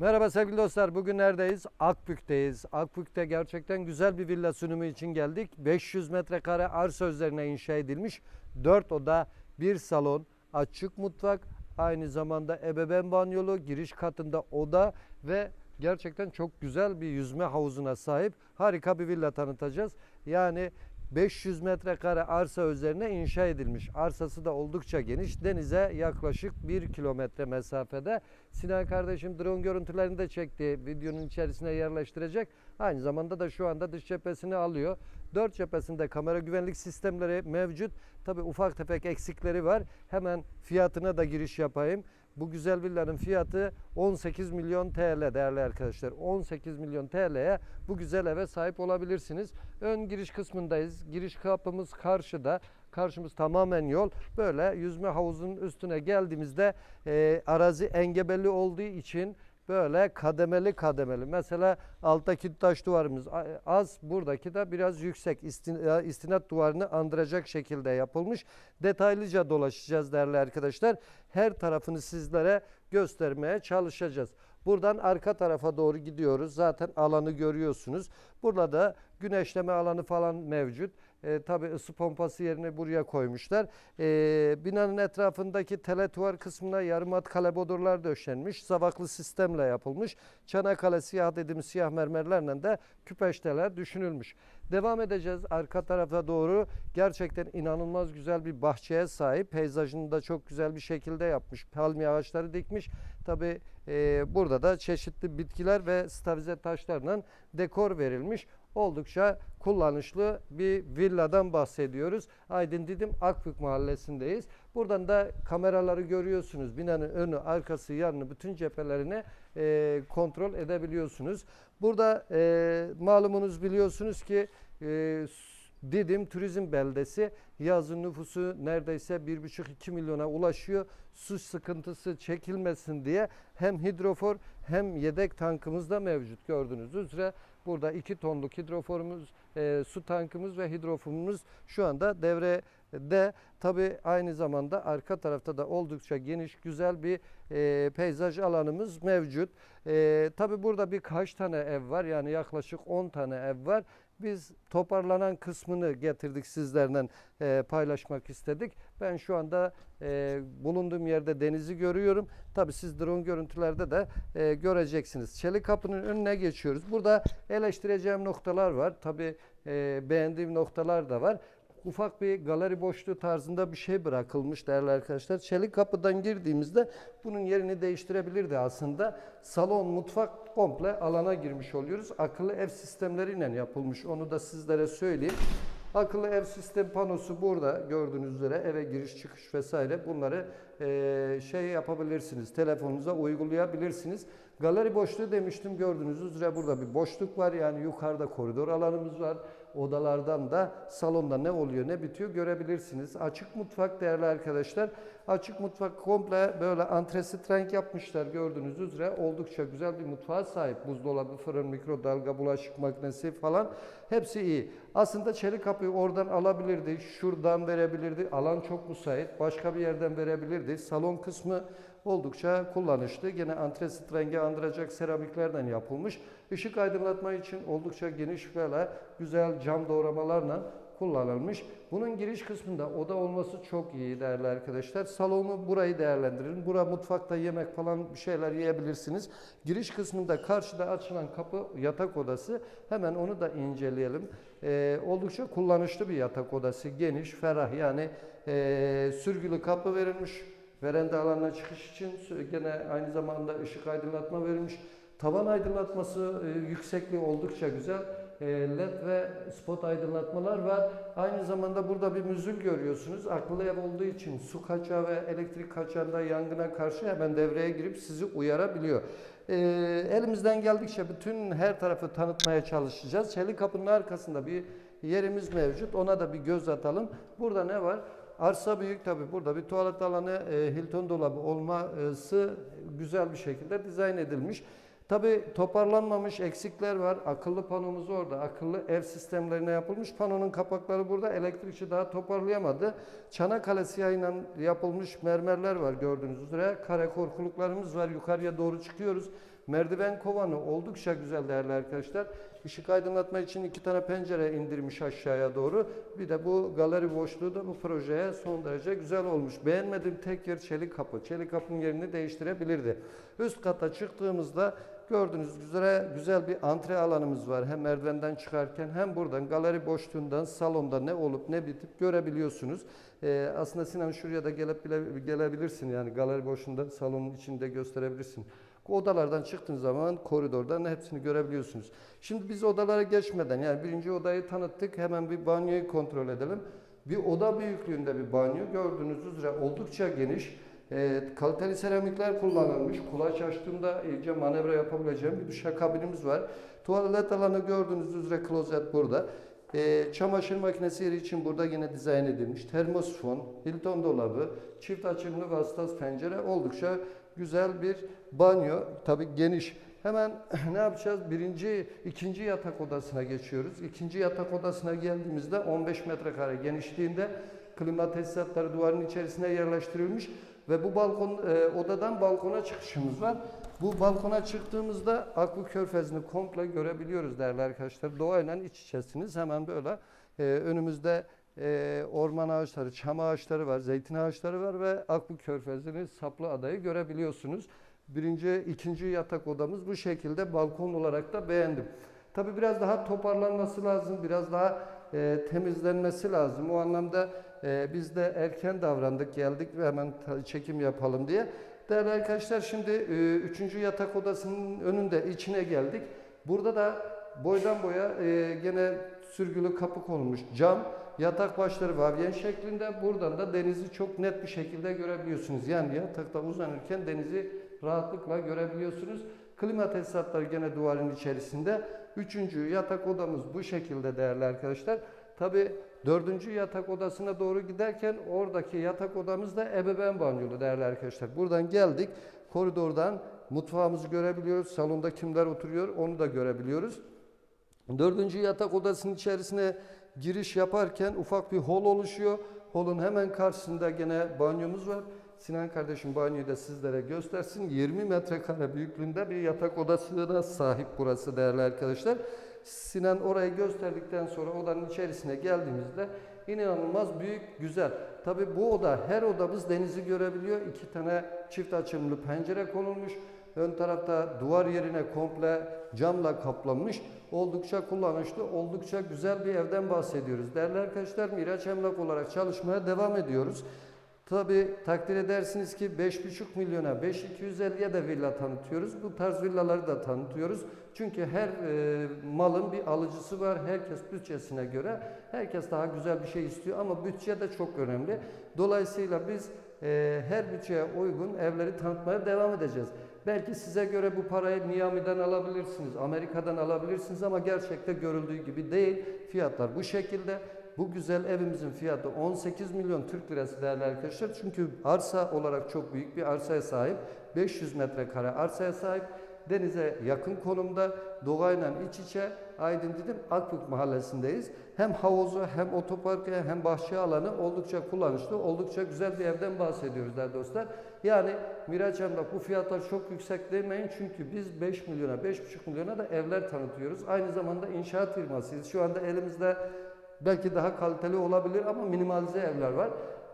Merhaba sevgili dostlar. Bugün neredeyiz? Akbük'teyiz. Akbük'te gerçekten güzel bir villa sunumu için geldik. 500 metrekare arsa üzerine inşa edilmiş. 4 oda, 1 salon, açık mutfak, aynı zamanda ebeveyn banyolu, giriş katında oda ve gerçekten çok güzel bir yüzme havuzuna sahip harika bir villa tanıtacağız. Yani 500 metrekare arsa üzerine inşa edilmiş. Arsası da oldukça geniş. Denize yaklaşık 1 kilometre mesafede. Sinan kardeşim drone görüntülerini de çekti. Videonun içerisine yerleştirecek. Aynı zamanda da şu anda dış cephesini alıyor. Dört cephesinde kamera güvenlik sistemleri mevcut. Tabi ufak tefek eksikleri var. Hemen fiyatına da giriş yapayım. Bu güzel villanın fiyatı 18 milyon TL değerli arkadaşlar. 18 milyon TL'ye bu güzel eve sahip olabilirsiniz. Ön giriş kısmındayız. Giriş kapımız karşıda. Karşımız tamamen yol. Böyle yüzme havuzunun üstüne geldiğimizde e, arazi engebeli olduğu için böyle kademeli kademeli. Mesela alttaki taş duvarımız az, buradaki de biraz yüksek. İstin- istinat duvarını andıracak şekilde yapılmış. Detaylıca dolaşacağız değerli arkadaşlar. Her tarafını sizlere göstermeye çalışacağız. Buradan arka tarafa doğru gidiyoruz. Zaten alanı görüyorsunuz. Burada da güneşleme alanı falan mevcut. E, tabii ısı pompası yerini buraya koymuşlar. E, binanın etrafındaki teletuvar kısmına yarımat kalebodurlar döşenmiş. Zavaklı sistemle yapılmış. Çanakkale siyah dediğimiz siyah mermerlerle de küpeşteler düşünülmüş. Devam edeceğiz arka tarafa doğru. Gerçekten inanılmaz güzel bir bahçeye sahip. Peyzajını da çok güzel bir şekilde yapmış. Palmiye ağaçları dikmiş. Tabi burada da çeşitli bitkiler ve stavize taşlarla dekor verilmiş. Oldukça kullanışlı bir villadan bahsediyoruz. Aydın Didim Akbük mahallesindeyiz. Buradan da kameraları görüyorsunuz. Binanın önü, arkası, yanını, bütün cephelerini e, kontrol edebiliyorsunuz. Burada e, malumunuz biliyorsunuz ki e, Didim turizm beldesi yazın nüfusu neredeyse 1,5-2 milyona ulaşıyor. Su sıkıntısı çekilmesin diye hem hidrofor hem yedek tankımız da mevcut gördüğünüz üzere. Burada 2 tonluk hidroforumuz, e, su tankımız ve hidroforumuz şu anda devrede. Tabi aynı zamanda arka tarafta da oldukça geniş güzel bir e, peyzaj alanımız mevcut. E, Tabi burada birkaç tane ev var yani yaklaşık 10 tane ev var. Biz toparlanan kısmını getirdik sizlerle e, paylaşmak istedik. Ben şu anda e, bulunduğum yerde denizi görüyorum. Tabi siz drone görüntülerde de e, göreceksiniz. Çelik kapının önüne geçiyoruz. Burada eleştireceğim noktalar var. Tabi e, beğendiğim noktalar da var. Ufak bir galeri boşluğu tarzında bir şey bırakılmış değerli arkadaşlar. Çelik kapıdan girdiğimizde bunun yerini değiştirebilirdi aslında. Salon, mutfak komple alana girmiş oluyoruz. Akıllı ev sistemleriyle yapılmış. Onu da sizlere söyleyeyim. Akıllı ev sistem panosu burada gördüğünüz üzere eve giriş çıkış vesaire bunları eee, şey yapabilirsiniz. Telefonunuza uygulayabilirsiniz. Galeri boşluğu demiştim gördüğünüz üzere burada bir boşluk var. Yani yukarıda koridor alanımız var. Odalardan da salonda ne oluyor ne bitiyor görebilirsiniz. Açık mutfak değerli arkadaşlar. Açık mutfak komple böyle antresit renk yapmışlar gördüğünüz üzere. Oldukça güzel bir mutfağa sahip. Buzdolabı, fırın, mikrodalga, bulaşık makinesi falan hepsi iyi. Aslında çelik kapıyı oradan alabilirdi. Şuradan verebilirdi. Alan çok müsait. Başka bir yerden verebilirdi. Salon kısmı oldukça kullanışlı. Gene antresit rengi andıracak seramiklerden yapılmış. Işık aydınlatma için oldukça geniş böyle güzel cam doğramalarla kullanılmış. Bunun giriş kısmında oda olması çok iyi değerli arkadaşlar. Salonu burayı değerlendirin. Bura mutfakta yemek falan bir şeyler yiyebilirsiniz. Giriş kısmında karşıda açılan kapı yatak odası. Hemen onu da inceleyelim. Ee, oldukça kullanışlı bir yatak odası. Geniş, ferah yani ee, sürgülü kapı verilmiş. Veranda alanına çıkış için gene aynı zamanda ışık aydınlatma verilmiş. Tavan aydınlatması e, yüksekliği oldukça güzel. E, LED ve spot aydınlatmalar var. Aynı zamanda burada bir müzül görüyorsunuz. Akıllı ev olduğu için su kaçağı ve elektrik kaçağında yangına karşı hemen devreye girip sizi uyarabiliyor. E, elimizden geldikçe bütün her tarafı tanıtmaya çalışacağız. Çelik kapının arkasında bir yerimiz mevcut. Ona da bir göz atalım. Burada ne var? Arsa büyük tabi. Burada bir tuvalet alanı, e, Hilton dolabı olması güzel bir şekilde dizayn edilmiş. Tabi toparlanmamış eksikler var. Akıllı panomuz orada. Akıllı ev sistemlerine yapılmış. Panonun kapakları burada. Elektrikçi daha toparlayamadı. Çanakkale siyahıyla yapılmış mermerler var gördüğünüz üzere. Kare korkuluklarımız var. Yukarıya doğru çıkıyoruz. Merdiven kovanı oldukça güzel değerli arkadaşlar. Işık aydınlatma için iki tane pencere indirmiş aşağıya doğru. Bir de bu galeri boşluğu da bu projeye son derece güzel olmuş. Beğenmediğim tek yer çelik kapı. Çelik kapının yerini değiştirebilirdi. Üst kata çıktığımızda gördüğünüz üzere güzel bir antre alanımız var. Hem merdivenden çıkarken hem buradan galeri boşluğundan salonda ne olup ne bitip görebiliyorsunuz. Ee, aslında Sinan şuraya da gelip gelebilirsin yani galeri boşluğunda salonun içinde gösterebilirsin. Odalardan çıktığınız zaman koridordan hepsini görebiliyorsunuz. Şimdi biz odalara geçmeden yani birinci odayı tanıttık. Hemen bir banyoyu kontrol edelim. Bir oda büyüklüğünde bir banyo gördüğünüz üzere oldukça geniş. E, kaliteli seramikler kullanılmış. Kulaç açtığımda iyice manevra yapabileceğim bir duşakabinimiz var. Tuvalet alanı gördüğünüz üzere klozet burada. E, çamaşır makinesi yeri için burada yine dizayn edilmiş. Termosfon, Hilton dolabı, çift açımlı vasıtası pencere oldukça güzel bir banyo. Tabii geniş. Hemen ne yapacağız? Birinci, ikinci yatak odasına geçiyoruz. İkinci yatak odasına geldiğimizde 15 metrekare genişliğinde klima tesisatları duvarın içerisine yerleştirilmiş ve bu balkon e, odadan balkona çıkışımız var. Bu balkona çıktığımızda Akbu Körfezi'ni komple görebiliyoruz değerli arkadaşlar. Doğayla iç içesiniz. Hemen böyle e, önümüzde e, orman ağaçları, çam ağaçları var, zeytin ağaçları var ve Akbu Körfezi'nin saplı adayı görebiliyorsunuz. Birinci, ikinci yatak odamız bu şekilde balkon olarak da beğendim. Tabi biraz daha toparlanması lazım, biraz daha e, temizlenmesi lazım. O anlamda e, biz de erken davrandık, geldik ve hemen çekim yapalım diye. Değerli arkadaşlar şimdi e, üçüncü yatak odasının önünde içine geldik. Burada da boydan boya e, gene sürgülü kapı konulmuş cam. Yatak başları vavyen şeklinde. Buradan da denizi çok net bir şekilde görebiliyorsunuz. Yani yatakta uzanırken denizi rahatlıkla görebiliyorsunuz. Klima tesisatları gene duvarın içerisinde. Üçüncü yatak odamız bu şekilde değerli arkadaşlar. Tabi dördüncü yatak odasına doğru giderken oradaki yatak odamız da ebeveyn banyolu değerli arkadaşlar. Buradan geldik. Koridordan mutfağımızı görebiliyoruz. Salonda kimler oturuyor onu da görebiliyoruz. Dördüncü yatak odasının içerisine giriş yaparken ufak bir hol oluşuyor. Holun hemen karşısında gene banyomuz var. Sinan kardeşim banyoyu da sizlere göstersin. 20 metrekare büyüklüğünde bir yatak odasına sahip burası değerli arkadaşlar. Sinan orayı gösterdikten sonra odanın içerisine geldiğimizde inanılmaz büyük, güzel. Tabi bu oda, her odamız denizi görebiliyor. İki tane çift açımlı pencere konulmuş. Ön tarafta duvar yerine komple camla kaplanmış. Oldukça kullanışlı, oldukça güzel bir evden bahsediyoruz. Değerli arkadaşlar Miraç Emlak olarak çalışmaya devam ediyoruz. Tabi takdir edersiniz ki 5,5 milyona 5.250'ye de villa tanıtıyoruz. Bu tarz villaları da tanıtıyoruz. Çünkü her e, malın bir alıcısı var. Herkes bütçesine göre herkes daha güzel bir şey istiyor ama bütçe de çok önemli. Dolayısıyla biz e, her bütçeye uygun evleri tanıtmaya devam edeceğiz. Belki size göre bu parayı Miami'den alabilirsiniz, Amerika'dan alabilirsiniz ama gerçekte görüldüğü gibi değil. Fiyatlar bu şekilde. Bu güzel evimizin fiyatı 18 milyon Türk lirası değerli arkadaşlar. Çünkü arsa olarak çok büyük bir arsaya sahip. 500 metrekare arsaya sahip. Denize yakın konumda doğayla iç içe Aydın dedim Akbük mahallesindeyiz. Hem havuzu hem otoparkı hem bahçe alanı oldukça kullanışlı, oldukça güzel bir evden bahsediyoruz değerli dostlar. Yani Miraç Emlak bu fiyatlar çok yüksek demeyin çünkü biz 5 milyona, 5,5 milyona da evler tanıtıyoruz. Aynı zamanda inşaat firmasıyız. Şu anda elimizde belki daha kaliteli olabilir ama minimalize evler var.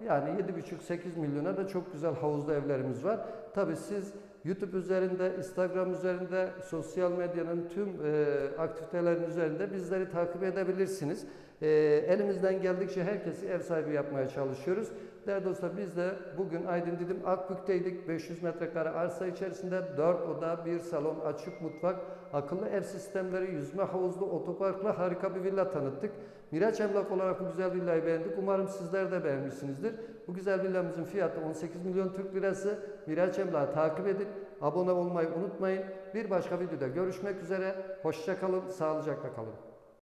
Yani 7,5-8 milyona da çok güzel havuzlu evlerimiz var. Tabii siz YouTube üzerinde, Instagram üzerinde, sosyal medyanın tüm e, aktivitelerin üzerinde bizleri takip edebilirsiniz. E, elimizden geldikçe herkesi ev sahibi yapmaya çalışıyoruz. Değerli dostlar biz de bugün Aydın Didim Akbük'teydik. 500 metrekare arsa içerisinde 4 oda, 1 salon, açık mutfak, akıllı ev sistemleri, yüzme havuzlu, otoparkla harika bir villa tanıttık. Miraç Emlak olarak bu güzel villayı beğendik. Umarım sizler de beğenmişsinizdir. Bu güzel villamızın fiyatı 18 milyon Türk lirası. Miraç Emlak'ı takip edin. Abone olmayı unutmayın. Bir başka videoda görüşmek üzere. Hoşçakalın, sağlıcakla kalın.